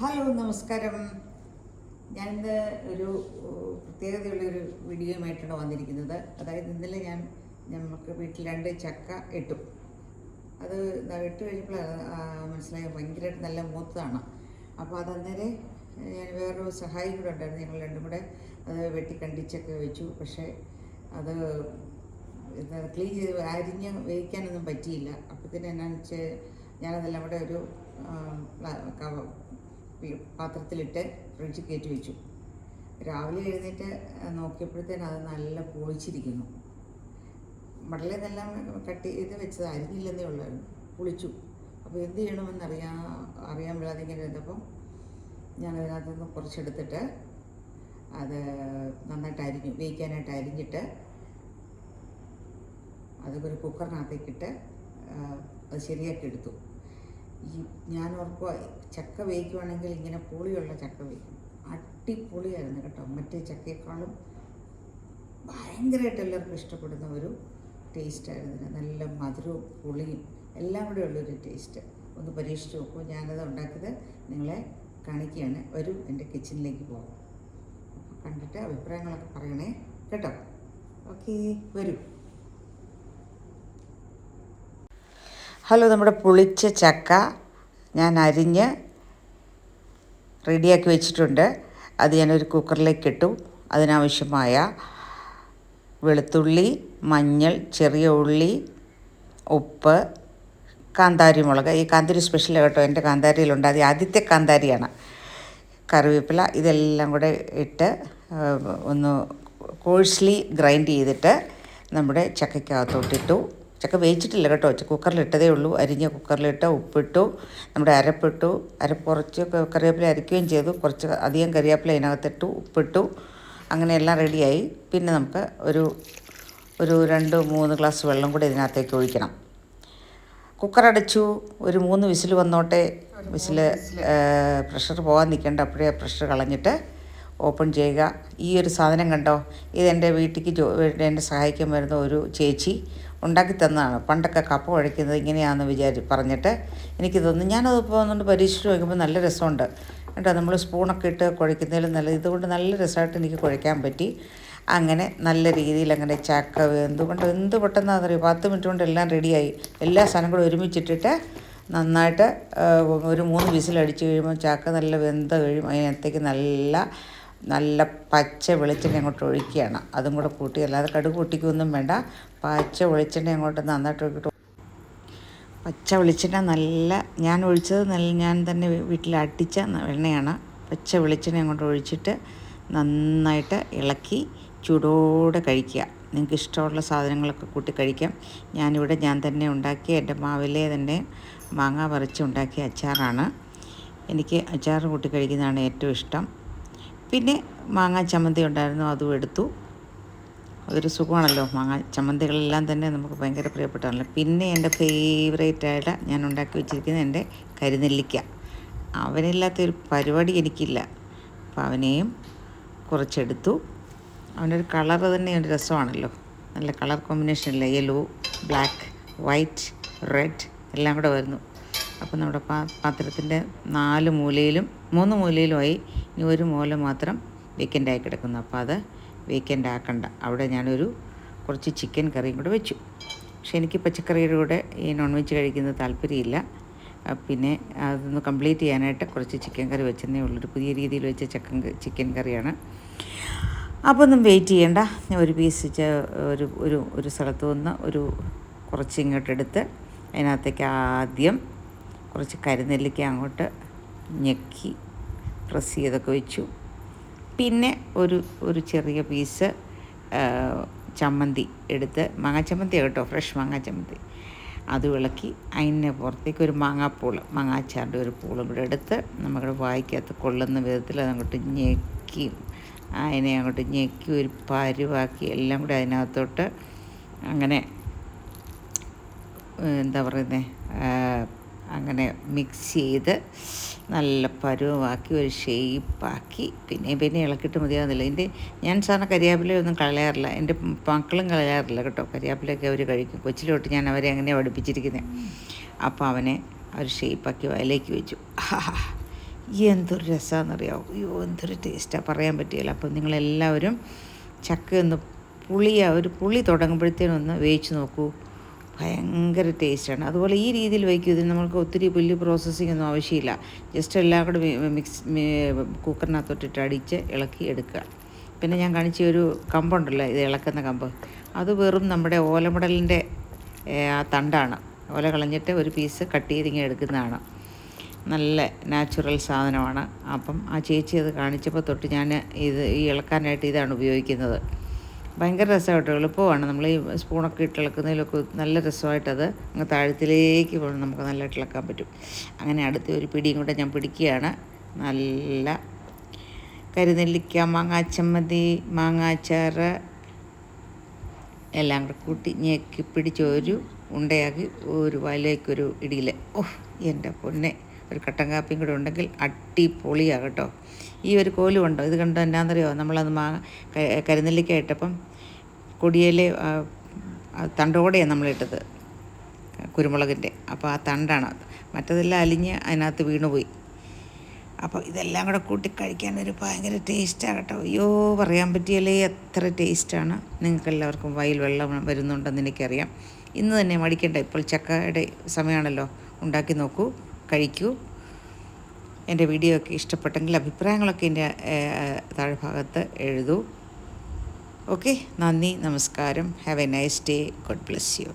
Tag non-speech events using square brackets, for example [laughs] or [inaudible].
Hello നമസ്കാരം. ഞാനിന്ന് ഒരു പ്രത്യേകതയുള്ളൊരു വീഡിയോയുമായിട്ടാണ് വന്നിരിക്കുന്നത്. അതായത് ഇന്നലെ ഞാൻ നമുക്ക് വീട്ടിൽ രണ്ട് ചക്ക ഇട്ടു. അത് ഇട്ട് കഴിഞ്ഞപ്പോൾ മനസ്സിലായി ഭയങ്കരമായിട്ട് നല്ല മൂത്തതാണ്. അപ്പോൾ അതന്നേരെ ഞാൻ വേറൊരു സഹായി കൂടെ ഉണ്ടായിരുന്നു. ഞങ്ങൾ രണ്ടും കൂടെ അത് വെട്ടി കണ്ടിച്ചൊക്കെ വെച്ചു. പക്ഷേ അത് ക്ലീൻ ചെയ്ത് അരിഞ്ഞ് വേവിക്കാനൊന്നും പറ്റിയില്ല. അപ്പോഴത്തേന് എന്നാന്ന് വെച്ചാൽ ഞാനതെല്ലാം കൂടെ ഒരു പാത്രത്തിലിട്ട് ഫ്രിഡ്ജിൽ കയറ്റി വെച്ചു. രാവിലെ എഴുന്നേറ്റ് നോക്കിയപ്പോഴത്തേന് അത് നല്ല പൊളിച്ചിരിക്കുന്നു. മടലേതെല്ലാം കട്ട് ചെയ്ത് വെച്ചത് അരിഞ്ഞില്ലെന്നേ ഉള്ളായിരുന്നു. പൊളിച്ചു. അപ്പോൾ എന്ത് ചെയ്യണമെന്ന് അറിയാൻ അറിയാൻ വിടാതെ ഇങ്ങനെ ഇരുന്നപ്പം ഞാൻ അതിനകത്ത് നിന്ന് കുറച്ചെടുത്തിട്ട് അത് നന്നായിട്ട് അരിഞ്ഞു വേവിക്കാനായിട്ട് അരിഞ്ഞിട്ട് അതൊരു കുക്കറിനകത്തേക്കിട്ട് അത് ശരിയാക്കി എടുത്തു. ഈ ഞാൻ ഓർക്കുക ചക്ക വേവിക്കുവാണെങ്കിൽ ഇങ്ങനെ പുളിയുള്ള ചക്ക വേവിക്കും. അടിപൊളിയായിരുന്നു കേട്ടോ. മറ്റേ ചക്കയേക്കാളും ഭയങ്കരമായിട്ട് എല്ലാവർക്കും ഇഷ്ടപ്പെടുന്ന ഒരു ടേസ്റ്റായിരുന്നു നല്ല മധുരവും പുളിയും എല്ലാം കൂടെ ഉള്ളൊരു ടേസ്റ്റ് ഒന്ന് പരീക്ഷിച്ച് നോക്കൂ. ഞാനത് ഉണ്ടാക്കിയത്. നിങ്ങളെ കാണിക്കുകയാണ്. വരും എന്റെ കിച്ചണിലേക്ക് പോകാം കണ്ടിട്ട് അഭിപ്രായങ്ങളൊക്കെ പറയണേ. കേട്ടോ? ഓക്കേ. വരൂ. ഹലോ നമ്മുടെ പുളിച്ച ചക്ക ഞാൻ അരിഞ്ഞ് റെഡിയാക്കി വെച്ചിട്ടുണ്ട്. അത് ഞാനൊരു കുക്കറിലേക്ക് ഇട്ടു അതിനാവശ്യമായ വെളുത്തുള്ളി മഞ്ഞൾ ചെറിയ ഉള്ളി ഉപ്പ് കാന്താരി മുളക്. ഈ കാന്താരി സ്പെഷ്യൽ കേട്ടോ എന്റെ കാന്താരിയിലുണ്ട്. അത് ആദ്യത്തെ കാന്താരിയാണ്. കറിവേപ്പില ഇതെല്ലാം കൂടെ ഇട്ട് ഒന്ന് കോഴ്സ്ലി ഗ്രൈൻഡ് ചെയ്തിട്ട് നമ്മുടെ ചക്കയ്ക്കകത്തോട്ടിട്ടു. ചക്ക വേവിച്ചിട്ടില്ല കേട്ടോ. കുക്കറിലിട്ടതേ ഉള്ളൂ. അരിഞ്ഞ കുക്കറിലിട്ട് ഉപ്പിട്ടു നമ്മുടെ അരപ്പിട്ടു അരപ്പ് കുറച്ച് കറിവേപ്പില അരയ്ക്കുകയും ചെയ്തു. കുറച്ച് അധികം കറിവേപ്പില അതിനകത്തിട്ടു ഉപ്പിട്ടു. അങ്ങനെ എല്ലാം റെഡിയായി പിന്നെ നമുക്ക് ഒരു ഒരു രണ്ട് മൂന്ന് ഗ്ലാസ് വെള്ളം കൂടി ഇതിനകത്തേക്ക് ഒഴിക്കണം. കുക്കർ അടച്ചു. ഒരു മൂന്ന് വിസിൽ വന്നോട്ടെ. വിസിൽ പ്രഷർ പോകാൻ നിൽക്കേണ്ട അപ്പോഴേ പ്രഷർ കളഞ്ഞിട്ട് ഓപ്പൺ ചെയ്യുക. ഈ ഒരു സാധനം കണ്ടോ? ഇതെന്റെ വീട്ടിലേക്ക് ജോ എന്നെ സഹായിക്കാൻ വരുന്ന ഒരു ചേച്ചി. ഉണ്ടാക്കി തന്നതാണ്. പണ്ടൊക്കെ കപ്പ കുഴയ്ക്കുന്നത് ഇങ്ങനെയാണെന്ന് വിചാരി പറഞ്ഞിട്ട് എനിക്ക് തോന്നുന്നു. ഞാനത് ഇപ്പോൾ ഒന്നുകൊണ്ട് പരീക്ഷിച്ച് നോക്കുമ്പോൾ നല്ല രസമുണ്ട്. കേട്ടോ നമ്മൾ സ്പൂണൊക്കെ ഇട്ട് കുഴയ്ക്കുന്നതിലും നല്ല ഇതുകൊണ്ട് നല്ല രസമായിട്ട് എനിക്ക് കുഴയ്ക്കാൻ പറ്റി. അങ്ങനെ നല്ല രീതിയിൽ അങ്ങനെ ചക്ക എന്തുകൊണ്ട് എന്ത് പെട്ടെന്നാണെന്നറിയോ പത്ത് മിനിറ്റ് കൊണ്ട് എല്ലാം റെഡിയായി. എല്ലാ സാധനം കൂടെ ഒരുമിച്ചിട്ടിട്ട് നന്നായിട്ട് ഒരു മൂന്ന് വിസിലടിച്ച് കഴിയുമ്പോൾ ചക്ക നല്ല വെന്ത കഴിയും. അതിനകത്തേക്ക് നല്ല നല്ല പച്ച വെളിച്ചെണ്ണ അങ്ങോട്ട് ഒഴിക്കുകയാണ്. അതും കൂടെ കൂട്ടി അല്ലാതെ കടുക് കൂട്ടിക്കൊന്നും വേണ്ട. പച്ച വെളിച്ചെണ്ണ അങ്ങോട്ട് നന്നായിട്ട് ഒഴിക്കിട്ട് പച്ച വെളിച്ചെണ്ണ നല്ല ഞാൻ ഒഴിച്ചത് നല്ല ഞാൻ തന്നെ വീട്ടിൽ അട്ടിച്ച എണ്ണയാണ്. പച്ച വെളിച്ചെണ്ണ അങ്ങോട്ട് ഒഴിച്ചിട്ട് നന്നായിട്ട് ഇളക്കി ചൂടോടെ കഴിക്കുക. നിങ്ങൾക്ക് ഇഷ്ടമുള്ള സാധനങ്ങളൊക്കെ കൂട്ടി കഴിക്കാം. ഞാനിവിടെ ഞാൻ തന്നെ ഉണ്ടാക്കിയ എന്റെ മാവിലെ തന്നെ മാങ്ങ പറിച്ച് ഉണ്ടാക്കിയ അച്ചാറാണ്. എനിക്ക് അച്ചാർ കൂട്ടി കഴിക്കുന്നതാണ് ഏറ്റവും ഇഷ്ടം. പിന്നെ മാങ്ങാ ചമ്മന്തി ഉണ്ടായിരുന്നു അതും എടുത്തു. അതൊരു സുഖമാണല്ലോ മാങ്ങ ചമ്മന്തികളെല്ലാം തന്നെ നമുക്ക് ഭയങ്കര പ്രിയപ്പെട്ടാണല്ലോ പിന്നെ എന്റെ ഫേവറേറ്റ് ആയിട്ട് ഞാൻ ഉണ്ടാക്കി വെച്ചിരിക്കുന്നത് എന്റെ കരിനെല്ലിക്ക. അവനില്ലാത്തൊരു പരിപാടി എനിക്കില്ല. അപ്പം അവനെയും കുറച്ചെടുത്തു. അവന്റെ ഒരു കളർ തന്നെ ഒരു രസമാണല്ലോ. നല്ല കളർ കോമ്പിനേഷൻ അല്ലേ യെല്ലോ ബ്ലാക്ക് വൈറ്റ് റെഡ് എല്ലാം കൂടെ വരുന്നു. അപ്പോൾ നമ്മുടെ പാത്രത്തിന്റെ നാല് മൂലയിലും മൂന്ന് മൂലയിലുമായി ഇനി ഒരു മൂല മാത്രം വേക്കന്റായി കിടക്കുന്നു. അപ്പോൾ അത് വേക്കന്റ് ആക്കണ്ട. അവിടെ ഞാനൊരു കുറച്ച് ചിക്കൻ കറിയും കൂടെ വെച്ചു. പക്ഷേ എനിക്ക് പച്ചക്കറിയുടെ കൂടെ ഈ നോൺ വെജ് കഴിക്കുന്നത് താല്പര്യമില്ല പിന്നെ അതൊന്ന് കംപ്ലീറ്റ് ചെയ്യാനായിട്ട് കുറച്ച് ചിക്കൻ കറി വെച്ചെന്നേ ഉള്ളൂ. ഒരു പുതിയ രീതിയിൽ വെച്ച ചിക്കൻ ചിക്കൻ കറിയാണ് അപ്പോൾ ഒന്നും വെയിറ്റ് ചെയ്യണ്ട. ഒരു പീസ് ഒരു ഒരു ഒരു സ്ഥലത്ത് നിന്ന് ഒരു കുറച്ച് ഇങ്ങോട്ട് എടുത്ത് അതിനകത്തേക്ക് ആദ്യം കുറച്ച് കരിനെല്ലിക്ക അങ്ങോട്ട് ഞെക്കി പ്രസ് ചെയ്തൊക്കെ വെച്ചു. പിന്നെ ഒരു ഒരു ചെറിയ പീസ് ചമ്മന്തി എടുത്ത് മാങ്ങാ ചമ്മന്തി കേട്ടോ ഫ്രഷ് മാങ്ങാ ചമ്മന്തി. അത് ഇളക്കി അതിന്റെ പുറത്തേക്ക് ഒരു മാങ്ങാപ്പൂൾ മാങ്ങാച്ചാറിന്റെ ഒരു പൂളും കൂടെ എടുത്ത് നമ്മുടെ വായിക്കകത്ത് കൊള്ളുന്ന വിധത്തിൽ അതങ്ങോട്ട് ഞെക്കി അതിനെ അങ്ങോട്ട് ഞെക്കി ഒരു പരുവാക്കി എല്ലാം കൂടെ അതിനകത്തോട്ട് അങ്ങനെ എന്താ പറയുന്നത് അങ്ങനെ മിക്സ് ചെയ്ത് നല്ല പരുവമാക്കി ഒരു ഷേപ്പാക്കി പിന്നെ പിന്നെ ഇളക്കിട്ട് മതിയാകുന്നില്ല എന്റെ ഞാൻ സാറിന് കരിയാപ്പിലയൊന്നും കളയാറില്ല. എന്റെ മക്കളും കളയാറില്ല കേട്ടോ. കരിയാപ്പിലയൊക്കെ അവർ കഴിക്കും. കൊച്ചിലോട്ട് ഞാൻ അവരെ അങ്ങനെ പഠിപ്പിച്ചിരിക്കുന്നത് അപ്പോൾ അവനെ ഒരു ഷേപ്പാക്കി വയലേക്ക് വെച്ചു. [laughs] എന്തൊരു രസമാണെന്നറിയാമോ അയ്യോ എന്തൊരു ടേസ്റ്റാണ് പറയാൻ പറ്റിയില്ല. അപ്പം നിങ്ങളെല്ലാവരും ചക്ക ഒന്ന് പുളിയാ. ഒരു പുളി തുടങ്ങുമ്പോഴത്തേനൊന്ന് വേവിച്ച് നോക്കൂ. ഭയങ്കര ടേസ്റ്റാണ്. അതുപോലെ ഈ രീതിയിൽ വയ്ക്കും. ഇതിന് നമ്മൾക്ക് ഒത്തിരി വലിയ പ്രോസസ്സിംഗ് ഒന്നും ആവശ്യമില്ല. ജസ്റ്റ് എല്ലാം കൂടെ മിക്സ് കുക്കറിനകത്തോട്ടിട്ട് അടിച്ച് ഇളക്കി എടുക്കുക. പിന്നെ ഞാൻ കാണിച്ച ഒരു കമ്പുണ്ടല്ലോ ഇത് ഇളക്കുന്ന കമ്പ്. അത് വെറും നമ്മുടെ ഓലമുടലിന്റെ ആ തണ്ടാണ്. ഓല കളഞ്ഞിട്ട് ഒരു പീസ് കട്ട് ചെയ്തിങ്ങനെ എടുക്കുന്നതാണ്. നല്ല നാച്ചുറൽ സാധനമാണ്. അപ്പം ആ ചേച്ചി അത് കാണിച്ചപ്പോൾ തൊട്ട് ഞാൻ ഇത് ഈ ഇളക്കാനായിട്ട് ഇതാണ് ഉപയോഗിക്കുന്നത്. ഭയങ്കര രസമായിട്ട് എളുപ്പമാണ്. നമ്മൾ ഈ സ്പൂണൊക്കെ ഇട്ട് ഇളക്കുന്നതിലൊക്കെ നല്ല രസമായിട്ടത് അങ്ങ് താഴത്തിലേക്ക് പോകണം നമുക്ക് നല്ലതായിട്ട് ഇളക്കാൻ പറ്റും. അങ്ങനെ അടുത്ത ഒരു പിടിയും കൂടെ ഞാൻ പിടിക്കുകയാണ്. നല്ല കരിനെല്ലിക്ക മാങ്ങാച്ചമ്മന്തി മാങ്ങാച്ചാറ് എല്ലാം കൂടെ കൂട്ടി ഞെക്കി പിടിച്ച് ഒരു ഉണ്ടയാക്കി ഒരു വലയ്ക്കൊരു ഇടിയിൽ ഓഹ് എന്റെ പൊന്നെ. ഒരു കട്ടൻ കാപ്പിയും കൂടെ ഉണ്ടെങ്കിൽ അടിപൊളിയാണ് കേട്ടോ. ഈ ഒരു കോലും ഉണ്ടോ? ഇത് കണ്ടോ എന്നാന്നറിയോ? നമ്മളത് മാങ്ങ കരിനെല്ലിക്ക ഇട്ടപ്പം കൊടിയേലെ തണ്ടോടെയാണ് നമ്മളിട്ടത് കുരുമുളകിന്റെ. അപ്പോൾ ആ തണ്ടാണ് മറ്റതെല്ലാം അലിഞ്ഞ് അതിനകത്ത് വീണുപോയി. അപ്പോൾ ഇതെല്ലാം കൂടെ കൂട്ടി കഴിക്കാൻ ഒരു ഭയങ്കര ടേസ്റ്റാണ് കേട്ടോ. അയ്യോ പറയാൻ പറ്റിയല്ലേ എത്ര ടേസ്റ്റാണ്. നിങ്ങൾക്ക് എല്ലാവർക്കും വയൽ വെള്ളം വരുന്നുണ്ടെന്ന് എനിക്കറിയാം. ഇന്ന് തന്നെ മടിക്കണ്ട ഇപ്പോൾ ചക്കയുടെ സമയമാണല്ലോ. ഉണ്ടാക്കി നോക്കൂ. കഴിക്കൂ. എന്റെ വീഡിയോ ഒക്കെ ഇഷ്ടപ്പെട്ടെങ്കിൽ അഭിപ്രായങ്ങളൊക്കെ എന്റെ താഴ്ഭാഗത്ത് എഴുതൂ. ഓക്കെ നന്ദി നമസ്കാരം. Have a nice day God bless you